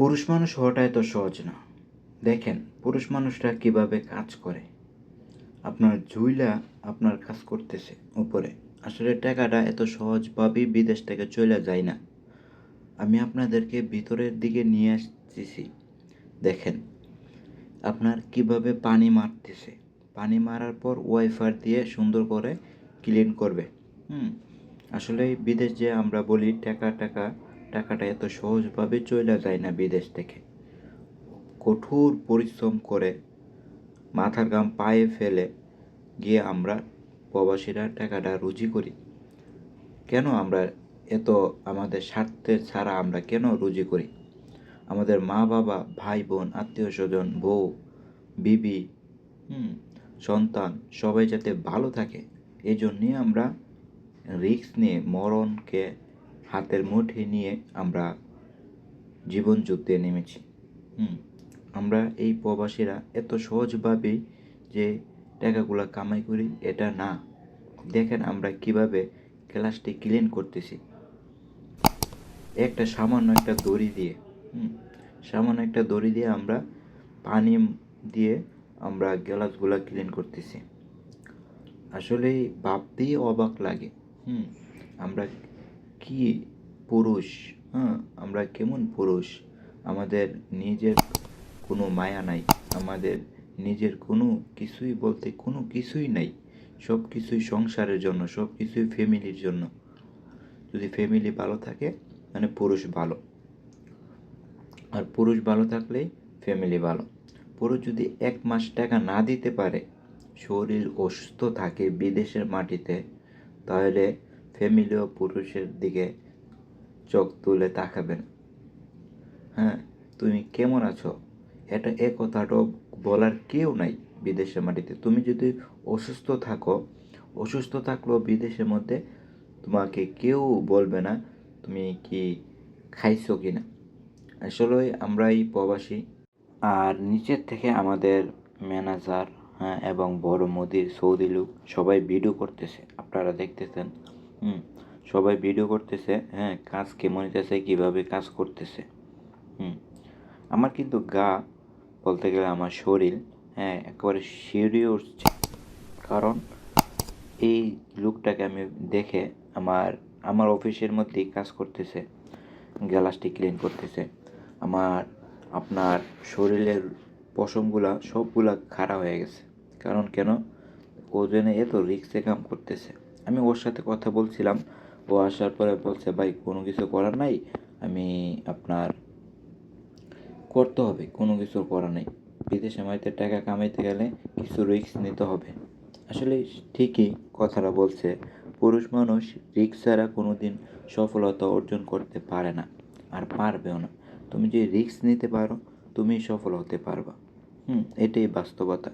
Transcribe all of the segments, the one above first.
পুরুষ মানুষ হওয়াটা এত সহজ না। দেখেন, পুরুষ মানুষরা কীভাবে কাজ করে। আপনার ঝুইলা আপনার কাজ করতেছে উপরে। আসলে টাকাটা এত সহজভাবেই বিদেশ থেকে চলে যায় না। আমি আপনাদেরকে ভিতরের দিকে নিয়ে আসতেছি। দেখেন, আপনার কীভাবে পানি মারতেছে। পানি মারার পর ওয়াইফার দিয়ে সুন্দর করে ক্লিন করবে। হুম, আসলে বিদেশ যে আমরা বলি, টাকা টাকা টাকাটা এত সহজভাবে চলে যায় না বিদেশ থেকে। কঠোর পরিশ্রম করে মাথার গাম পায়ে ফেলে গিয়ে আমরা প্রবাসীরা টাকাটা রুজি করি। কেন আমরা এত আমাদের স্বার্থের ছাড়া আমরা কেন রুজি করি? আমাদের মা বাবা, ভাই বোন, আত্মীয় স্বজন, বউ, বিবি সন্তান সবাই যাতে ভালো থাকে এই জন্যই আমরা রিস্ক নিয়ে মরণকে হাতের মুঠে নিয়ে আমরা জীবন যুদ্ধে নেমেছি। হুম, আমরা এই প্রবাসীরা এত সহজভাবেই যে টাকাগুলো কামাই করি, এটা না। দেখেন আমরা কীভাবে ক্লাসটি ক্লিন করতেছি। একটা সামান্য একটা দড়ি দিয়ে, হুম, সামান্য একটা দড়ি দিয়ে আমরা পানি দিয়ে আমরা গ্লাসগুলো ক্লিন করতেছি। আসলে ভাবতেই অবাক লাগে। হুম, আমরা কি পুরুষ? হ্যাঁ আমরা কেমন পুরুষ? আমাদের নিজের কোনো মায়া নাই। আমাদের নিজের কোনো কিছুই বলতে কোনো কিছুই নাই। সব কিছুই সংসারের জন্য, সব কিছুই ফ্যামিলির জন্য। যদি ফ্যামিলি ভালো থাকে মানে পুরুষ ভালো। আর পুরুষ ভালো থাকলেই ফ্যামিলি ভালো। পুরুষ যদি এক মাস টাকা না দিতে পারে, শরীর অসুস্থ থাকে বিদেশের মাটিতে, তাহলে ফ্যামিলিও পুরুষের দিকে চোখ তুলে তাকাবেন। হ্যাঁ তুমি কেমন আছো? এটা এ কথাটাও বলার কেউ নাই বিদেশের মাটিতে। তুমি যদি অসুস্থ থাকো, অসুস্থ থাকলেও বিদেশের মধ্যে তোমাকে কেউ বলবে না তুমি কি খাইছো কি না আসলে আমরা এই প্রবাসী। আর নিচের থেকে আমাদের ম্যানেজার হ্যাঁ এবং বড় মোদির সৌদি লোক সবাই ভিডিও করতেছে। আপনারা দেখতেছেন। হুম, সবাই ভিডিও করতেছে হ্যাঁ কাজ কেমন হইতেছে কীভাবে কাজ করতেছে। হুম, আমার কিন্তু গা বলতে গেলে আমার শরীর হ্যাঁ একেবারে শিউরে উঠছে কারণ এই লুকটাকে আমি দেখে আমার আমার অফিসের মধ্যেই কাজ করতেছে, গ্লাসটি ক্লিন করতেছে। আমার, আপনার শরীরের পশমগুলা সবগুলা খাড়া হয়ে গেছে। কারণ কেন? ও যেন এত রিক্সে কাম করতেছে। আমি ওর সাথে কথা বলছিলাম। ও আসার পরে বলছে, ভাই, কোনো কিছু করার নাই। আমি আপনার করতে হবে, কোনো কিছু করার নেই। বিদেশে মাইতে টাকা কামাইতে গেলে কিছু রিস্ক নিতে হবে। আসলে ঠিকই কথাটা বলছে। পুরুষ মানুষ রিক্স ছাড়া কোনো দিন সফলতা অর্জন করতে পারে না, আর পারবেও না। তুমি যে রিক্স নিতে পারো, তুমি সফল হতে পারবা। হুম, এটাই বাস্তবতা।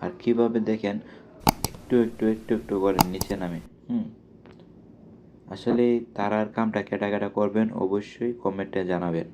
আর কীভাবে দেখেন একটু একটু একটু একটু করে নিচে নামে, হুম। আসলে তারার কামটা কেটা কেটা করবেন, অবশ্যই কমেন্টে জানাবেন।